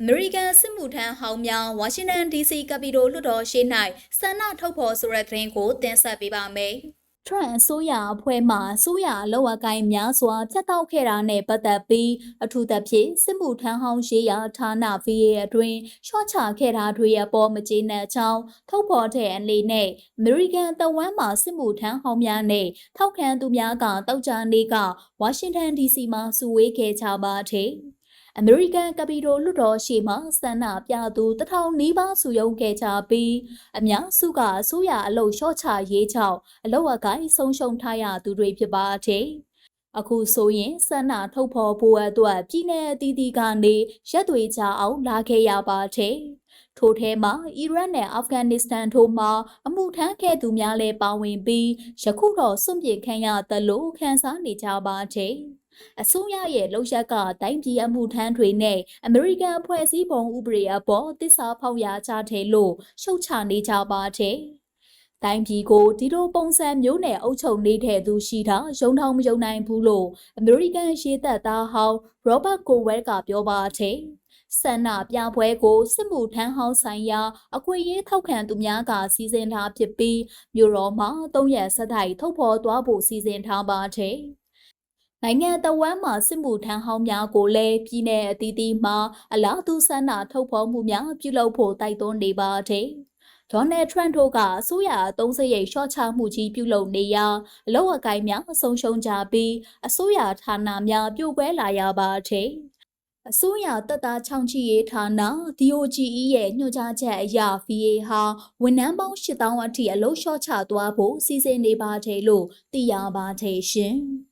အမေရိကန်စစ်မှုထမ်းဟောင်းများဝါရှင်တန် DC ကပီတိုလွှတ်တော်ရှေ့၌ဆန္ဒထုတ်ဖော်ဆိုတဲ့သတင်းကိုတင်ဆက်ပေးပါမယ်။ Trump အစိုးရအဖွဲ့မှအစိုးရအလောက်အကိုင်းများစွာဖျက်တောက်ခဲ့တာနဲ့ပတ်သက်ပြီးအထူးသဖြင့်စစ်မှုထမ်းဟောင်းရေးရာဌာန VA အတွင်းရှော့ချခဲ့တာတွေအပေါ်မကျေနပ်ကြောင်းထုတ်ဖော်တဲ့အနေနဲ့ American တဝမ်းမှာစစ်မှုထမ်းဟောင်းများနဲ့ထောက်ခံသူများကတောက်ကြနေကဝါရှင်တန် DC မှာစုဝေးခဲ့ကြပါတဲ့ အမေရိကန်ကပီတိုလွှတ်တော်ရှေ့မှဆန္ဒပြသူတထောင်နီးပါးစုရုံးခဲ့ကြပြီးအများစုကအစိုးရအလုပ်လျှော့ချရေးကြောင့်အလောက်အကိုင်းဆုံးရှုံးထားရသူတွေဖြစ်ပါတယ်။အခုဆိုရင်ဆန္ဒထုတ်ဖော်ဖို့အတွက်ပြည်내အသီးသီးကနေရက်တွေကြအောင်လာခဲ့ရပါတယ်။ထိုထဲမှာအီရတ်နဲ့အာဖဂန်နစ္စတန်တို့မှအမှုထမ်းခဲ့သူများလည်းပါဝင်ပြီးယခုတော့စွန့်ပစ်ခံရသလိုခန်းစားနေကြပါတယ်။ အစိုးရရဲ့လှုပ်ရှားကတိုင်းပြည်အမှုထမ်းတွေနဲ့အမေရိကန်အဖွဲ့အစည်းပုံဥပဒေအပေါ်တစ္ဆာဖောက်ရကြတယ်လို့ရှုတ်ချနေကြပါတယ်။တိုင်းပြည်ကိုဒီလိုပုံစံမျိုးနဲ့အုပ်ချုပ်နေတဲ့သူရှိတာရုံထောင်မယုံနိုင်ဘူးလို့အမေရိကန်ရှေ့သက်သားဟောင်းရောဘတ်ကိုဝဲကပြောပါတယ်။ဆန္ဒပြပွဲကိုစစ်မှုထမ်းဟောင်းဆိုင်ရာ အခွင့်အရေးထောက်ခံသူများကစီစဉ်ထားဖြစ်ပြီးမြို့တော်မှာ၃ရက်ဆက်တိုက်ထုတ်ဖော်သွားဖို့စီစဉ်ထားပါတယ်။ နိုင်ငံတော်ဝန်မှစစ်မှုထမ်းဟောင်းများကိုလည်းပြည်내အသီးသီးမှအလားတူဆန္ဒထုတ်ဖော်မှုများပြုလုပ်ဖို့တိုက်တွန်းနေပါတယ်။ဒေါ်နယ်ထရန့်တို့ကအစိုးရအသုံးစရိတ်ရှော့ချမှုကြီးပြုလုပ်နေရာအလောက်အကိုင်းများဆုံးရှုံးကြပြီးအစိုးရဌာနများပြိုကွဲလာရပါတယ်။အစိုးရတပ်သားချောင်းချီရေးဌာန DOGE ရဲ့ညွှန်ကြားချက်အရ VA ဟာဝန်ထမ်းပေါင်း8000အထိအလုပ်လျှော့ချသွားဖို့စီစဉ်နေပါတယ်လို့သိရပါတယ်ရှင်။